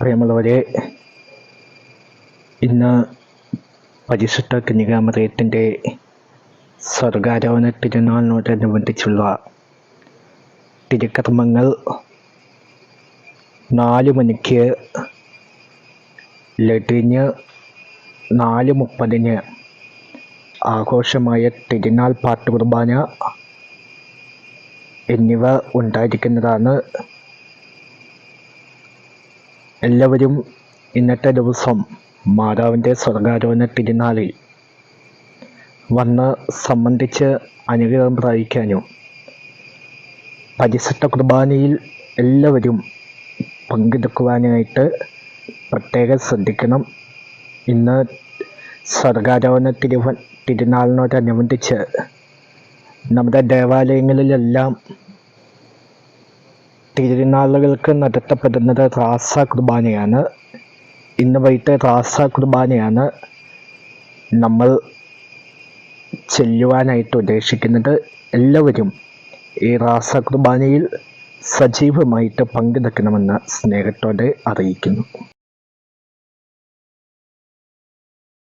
പ്രിയമുള്ളവരെ ഇന്ന് പരിശുദ്ധ കന്യകാമറിയത്തിന്റെ സ്വർഗാരോഹണ തിരുനാളിനോടനുബന്ധിച്ചുള്ള തിരുക്കർമ്മങ്ങൾ നാല് മണിക്ക് ലഡിഞ്ഞ് നാല് മുപ്പതിന് ആഘോഷമായ തിരുനാൾ പാട്ടുകുർബാന എന്നിവ ഉണ്ടായിരിക്കുന്നതാണ് എല്ലാവരും ഇന്നത്തെ ദിവസം മാതാവിന്റെ സ്വർഗാരോഹണ തിരുനാളിൽ വന്ന് സംബന്ധിച്ച് അനുഗ്രഹം പ്രാപിക്കാനും പരിശുദ്ധ കുർബാനയിൽ എല്ലാവരും പങ്കെടുക്കുവാനായിട്ട് പ്രത്യേകം ശ്രദ്ധിക്കണം. ഇന്ന് സ്വർഗാരോഹണ തിരുവ തിരുനാളിനോടനുബന്ധിച്ച് നമ്മുടെ ദേവാലയങ്ങളിലെല്ലാം തിരുനാളുകൾക്ക് നടത്തപ്പെടുന്നത് റാസ കുർബാനയാണ്. ഇന്ന് വൈകിട്ട് റാസ കുർബാനയാണ് നമ്മൾ ചെല്ലുവാനായിട്ട് ഉദ്ദേശിക്കുന്നത്. എല്ലാവരും ഈ റാസ കുർബാനയിൽ സജീവമായിട്ട് പങ്കെടുക്കണമെന്ന് സ്നേഹത്തോടെ അറിയിക്കുന്നു.